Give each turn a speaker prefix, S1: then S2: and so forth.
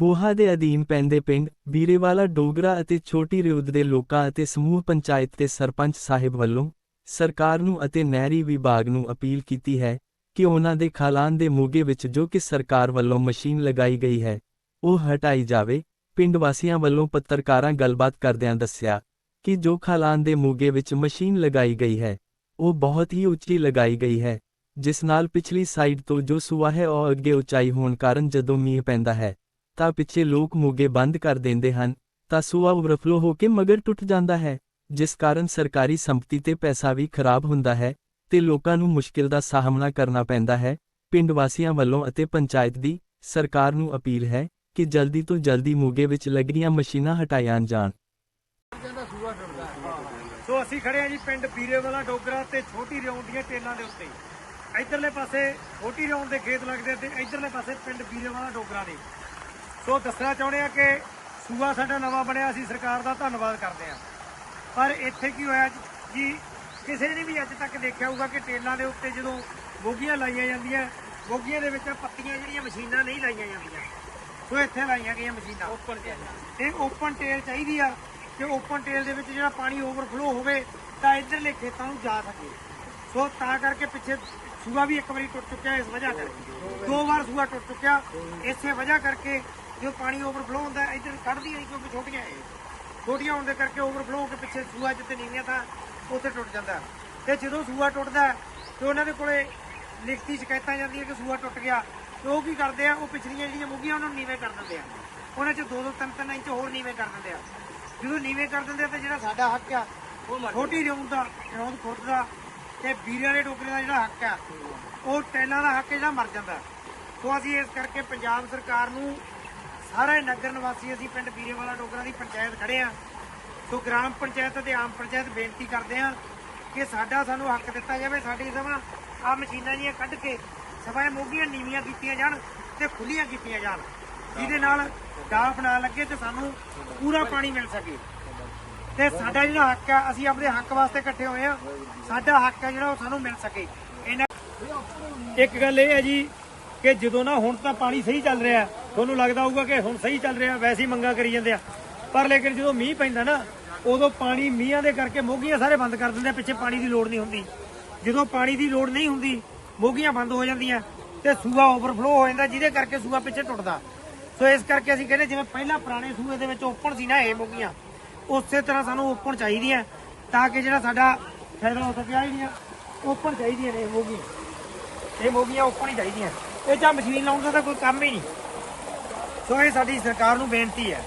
S1: ਬੋਹਾ ਦੇ ਅਧੀਨ ਪੈਂਦੇ ਪਿੰਡ, ਬੀਰੇਵਾਲਾ, ਡੋਗਰਾ ਅਤੇ ਛੋਟੀ ਰਿਉਦ ਦੇ ਲੋਕਾਂ ਅਤੇ ਸਮੂਹ ਪੰਚਾਇਤ ਤੇ ਸਰਪੰਚ ਸਾਹਿਬ ਵੱਲੋਂ ਸਰਕਾਰ ਨੂੰ ਅਤੇ ਨਹਿਰੀ ਵਿਭਾਗ ਨੂੰ ਅਪੀਲ ਕੀਤੀ ਹੈ ਕਿ ਉਹਨਾਂ ਦੇ ਖਾਲਾਨ ਦੇ ਮੋਗੇ ਵਿੱਚ ਜੋ ਕਿ ਸਰਕਾਰ ਵੱਲੋਂ ਮਸ਼ੀਨ ਲਗਾਈ ਗਈ ਹੈ, ਉਹ ਹਟਾਈ ਜਾਵੇ, ਪਿੰਡ ਵਾਸੀਆਂ ਵੱਲੋਂ ਪੱਤਰਕਾਰਾਂ ਗੱਲਬਾਤ ਕਰਦਿਆਂ ਦੱਸਿਆ ਕਿ ਜੋ ਖਾਲਾਨ ਦੇ ਮੋਗੇ ਵਿੱਚ ਮਸ਼ੀਨ ਲਗਾਈ ਗਈ ਹੈ, ਉਹ ਬਹੁਤ ਹੀ ਉੱਚੀ ਲਗਾਈ ਗਈ ਹੈ, ਜਿਸ ਨਾਲ ਪਿਛਲੀ ਸਾਈਡ ਤੋਂ ਜੋ ਸੂਆ ਹੈ ਉਹ ਅੱਗੇ ਉਚਾਈ ਹੋਣ ਕਾਰਨ ਜਦੋਂ ਮੀਂਹ ਪੈਂਦਾ ਹੈ ਤਾਂ ਪਿੱਛੇ ਲੋਕ ਮੋਗੇ ਬੰਦ ਕਰ ਦਿੰਦੇ ਹਨ, ਤਾਂ ਸੂਆ ਓਵਰਫਲੋ ਹੋ ਕੇ ਮਗਰ ਟੁੱਟ ਜਾਂਦਾ ਹੈ, ਜਿਸ ਕਾਰਨ ਸਰਕਾਰੀ ਸੰਪਤੀ ਤੇ ਪੈਸਾ ਵੀ ਖਰਾਬ ਹੁੰਦਾ ਹੈ, ਤੇ ਲੋਕਾਂ ਨੂੰ ਮੁਸ਼ਕਿਲ ਦਾ ਸਾਹਮਣਾ ਕਰਨਾ ਪੈਂਦਾ ਹੈ, ਪਿੰਡ ਵਾਸੀਆਂ ਵੱਲੋਂ ਅਤੇ ਪੰਚਾਇਤ ਦੀ ਸਰਕਾਰ ਨੂੰ ਅਪੀਲ ਹੈ ਕਿ ਜਲਦੀ ਤੋਂ ਜਲਦੀ ਮੋਗੇ ਵਿੱਚ ਲੱਗੀਆਂ ਮਸ਼ੀਨਾਂ ਹਟਾਈਆਂ ਜਾਣ।
S2: ਸੋ ਅਸੀਂ ਖੜੇ ਆ ਜੀ ਪਿੰਡ ਬੀਰੇਵਾਲਾ ਡੋਗਰਾ ਤੇ ਛੋਟੀ ਰਿਉਂ ਦੀਆਂ ਟੇਲਾਂ ਦੇ ਉੱਤੇ। ਇਧਰਲੇ ਪਾਸੇ ਛੋਟੀ ਰਿਉਂ ਦੇ ਖੇਤ ਲੱਗਦੇ ਤੇ ਇਧਰਲੇ ਪਾਸੇ ਪਿੰਡ ਬੀਰੇਵਾਲਾ ਡੋਗਰਾ ਦੇ। ਸੋ ਦੱਸਣਾ ਚਾਹੁੰਦੇ ਆ ਕਿ ਸੂਆ ਸਾਡਾ ਨਵਾਂ ਬਣਿਆ ਅਸੀਂ ਸਰਕਾਰ ਦਾ ਧੰਨਵਾਦ ਕਰਦੇ ਆ। ਪਰ ਇੱਥੇ ਕੀ ਹੋਇਆ ਜੀ ਕਿਸੇ ਨੇ ਵੀ ਅੱਜ ਤੱਕ ਦੇਖਿਆ ਹੋਊਗਾ ਕਿ ਟੇਲਾਂ ਦੇ ਉੱਤੇ ਜਦੋਂ ਬੋਗੀਆਂ ਲਾਈਆਂ ਜਾਂਦੀਆਂ ਬੋਗੀਆਂ ਦੇ ਵਿੱਚ ਪੱਤੀਆਂ ਜਿਹੜੀਆਂ ਮਸ਼ੀਨਾਂ ਨਹੀਂ ਲਾਈਆਂ ਜਾਂਦੀਆਂ ਸੋ ਇੱਥੇ ਲਾਈਆਂ ਗਈਆਂ ਮਸ਼ੀਨਾਂ। ਓਪਨ ਟੇਲ ਇਹ ਓਪਨ ਟੇਲ ਚਾਹੀਦੀ ਆ ਕਿ ਓਪਨ ਟੇਲ ਦੇ ਵਿੱਚ ਜਿਹੜਾ ਪਾਣੀ ਓਵਰਫਲੋ ਹੋਵੇ ਤਾਂ ਇਧਰਲੇ ਖੇਤਾਂ ਨੂੰ ਜਾ ਸਕੇ। ਸੋ ਤਾਂ ਕਰਕੇ ਪਿੱਛੇ ਸੂਆ ਵੀ ਇੱਕ ਵਾਰੀ ਟੁੱਟ ਚੁੱਕਿਆ ਇਸ ਵਜ੍ਹਾ ਕਰਕੇ। ਦੋ ਵਾਰ ਸੂਆ ਟੁੱਟ ਚੁੱਕਿਆ ਇਸੇ ਵਜ੍ਹਾ ਕਰਕੇ ਜੋ ਪਾਣੀ ਓਵਰਫਲੋ ਹੁੰਦਾ ਇੱਧਰ ਕੱਢਦੀਆਂ ਨਹੀਂ ਕਿਉਂਕਿ ਛੋਟੀਆਂ ਇਹ। ਛੋਟੀਆਂ ਹੋਣ ਦੇ ਕਰਕੇ ਓਵਰਫਲੋ ਹੋ ਕੇ ਪਿੱਛੇ ਸੂਆ ਜਿੱਤੇ ਨੀਵੀਆਂ ਤਾਂ ਉੱਥੇ ਟੁੱਟ ਜਾਂਦਾ। ਤੇ ਜਦੋਂ ਸੂਆ ਟੁੱਟਦਾ ਤੇ ਉਹਨਾਂ ਦੇ ਕੋਲੇ ਲਿਖਤੀ ਸ਼ਿਕਾਇਤਾਂ ਜਾਂਦੀਆਂ ਕਿ ਸੂਆ ਟੁੱਟ ਗਿਆ। ਤੇ ਉਹ ਕੀ ਕਰਦੇ ਆ ਉਹ ਪਿਛਲੀਆਂ ਜਿਹੜੀਆਂ ਮੁੱਗੀਆਂ ਉਹਨਾਂ ਨੂੰ ਨੀਵੇਂ ਕਰ ਦਿੰਦੇ ਆ। ਉਹਨਾਂ 'ਚ 2-2 3-3 ਇੰਚ ਹੋਰ ਨੀਵੇਂ ਕਰ ਦਿੰਦੇ ਆ। ਜਦੋਂ ਨੀਵੇਂ ਕਰ ਦਿੰਦੇ ਆ ਤੇ ਜਿਹੜਾ ਸਾਡਾ ਹੱਕ ਆ ਛੋਟੀ ਰਿਉਂ ਦਾ ਰਿਉਂ ਖੁਰਦ ਦਾ ਤੇ ਵੀਰੇ ਵਾਲੇ ਟੋਕਰੇ ਦਾ ਜਿਹੜਾ ਹੱਕ ਆ ਉਹ ਟੈਲਾਂ ਦਾ ਹੱਕ ਜਿਹੜਾ ਮਰ ਜਾਂਦਾ। ਸੋ ਅਸੀਂ ਇਸ ਕਰਕੇ ਪੰਜਾਬ ਸਰਕਾਰ ਨੂੰ ਸਾਰੇ ਨਗਰ ਨਿਵਾਸੀ ਅਸੀਂ ਪਿੰਡ ਵੀਰੇਵਾਲਾ ਡੋਗਰਾ ਦੀ ਪੰਚਾਇਤ ਖੜੇ ਆ। ਸੋ ਗ੍ਰਾਮ ਪੰਚਾਇਤ ਅਤੇ ਆਮ ਪੰਚਾਇਤ ਬੇਨਤੀ ਕਰਦੇ ਆ ਕਿ ਸਾਡਾ ਸਾਨੂੰ ਹੱਕ ਦਿੱਤਾ ਜਾਵੇ, ਸਾਡੀ ਸਮਾਂ ਆ ਮਸ਼ੀਨਾਂ ਜੀਆਂ ਕੱਢ ਕੇ ਸਵਾਏ ਮੋਗੀਆਂ ਨੀਵੀਆਂ ਕੀਤੀਆਂ ਜਾਣ ਤੇ ਖੁੱਲੀਆਂ ਕੀਤੀਆਂ ਜਾਣ। ਜਿਹਦੇ ਨਾਲ ਡਾਫ ਨਾ ਲੱਗੇ ਤੇ ਸਾਨੂੰ ਪੂਰਾ ਪਾਣੀ ਮਿਲ ਸਕੇ। ਤੇ ਸਾਡਾ ਜਿਹੜਾ ਹੱਕ ਆ, ਅਸੀਂ ਆਪਣੇ ਹੱਕ ਵਾਸਤੇ ਇਕੱਠੇ ਹੋਏ ਆ। ਸਾਡਾ ਹੱਕ ਆ ਜਿਹੜਾ ਉਹ ਸਾਨੂੰ ਮਿਲ ਸਕੇ। ਇਹਨਾਂ ਇੱਕ ਗੱਲ ਇਹ ਹੈ ਜੀ ਕਿ ਜਦੋਂ ਨਾ ਹੁਣ ਤਾਂ ਪਾਣੀ ਸਹੀ ਚੱਲ ਰਿਹਾ ਤੁਹਾਨੂੰ ਲੱਗਦਾ ਹੋਊਗਾ ਕਿ ਹੁਣ ਸਹੀ ਚੱਲ ਰਿਹਾ, ਵੈਸੇ ਹੀ ਮੰਗਾ ਕਰੀ ਜਾਂਦੇ ਆ। ਪਰ ਲੇਕਿਨ ਜਦੋਂ ਮੀਂਹ ਪੈਂਦਾ ਨਾ, ਉਦੋਂ ਪਾਣੀ ਮੀਂਹਾਂ ਦੇ ਕਰਕੇ ਮੋਗੀਆਂ ਸਾਰੇ ਬੰਦ ਕਰ ਦਿੰਦੇ ਪਿੱਛੇ ਪਾਣੀ ਦੀ ਲੋੜ ਨਹੀਂ ਹੁੰਦੀ। ਜਦੋਂ ਪਾਣੀ ਦੀ ਲੋੜ ਨਹੀਂ ਹੁੰਦੀ, ਮੋਗੀਆਂ ਬੰਦ ਹੋ ਜਾਂਦੀਆਂ ਤੇ ਸੂਆ ਓਵਰਫਲੋ ਹੋ ਜਾਂਦਾ, ਜਿਹਦੇ ਕਰਕੇ ਸੂਆ ਪਿੱਛੇ ਟੁੱਟਦਾ। ਸੋ ਇਸ ਕਰਕੇ ਅਸੀਂ ਕਹਿੰਦੇ, ਜਿਵੇਂ ਪਹਿਲਾਂ ਪੁਰਾਣੇ ਸੂਏ ਦੇ ਵਿੱਚ ਓਪਨ ਸੀ ਨਾ ਇਹ ਮੋਗੀਆਂ, ਉਸੇ ਤਰ੍ਹਾਂ ਸਾਨੂੰ ਓਪਨ ਚਾਹੀਦੀਆਂ ਤਾਂ ਕਿ ਜਿਹੜਾ ਸਾਡਾ ਫਾਇਦਾ ਹੋ ਸਕੇ ਆਈਆਂ ਓਪਨ ਚਾਹੀਦੀਆਂ ਨੇ ਇਹ ਮੋਗੀਆਂ। ਇਹ ਮੋਗੀਆਂ ਓਪਨ ਹੀ ਚਾਹੀਦੀਆਂ। ਇਹ ਜਾਂ ਮਸ਼ੀਨ ਲਾਉਣ ਦਾ ਤਾਂ ਕੋਈ ਕੰਮ ਹੀ ਨਹੀਂ। ਸੋ ਇਹ ਸਾਡੀ ਸਰਕਾਰ ਨੂੰ ਬੇਨਤੀ ਹੈ।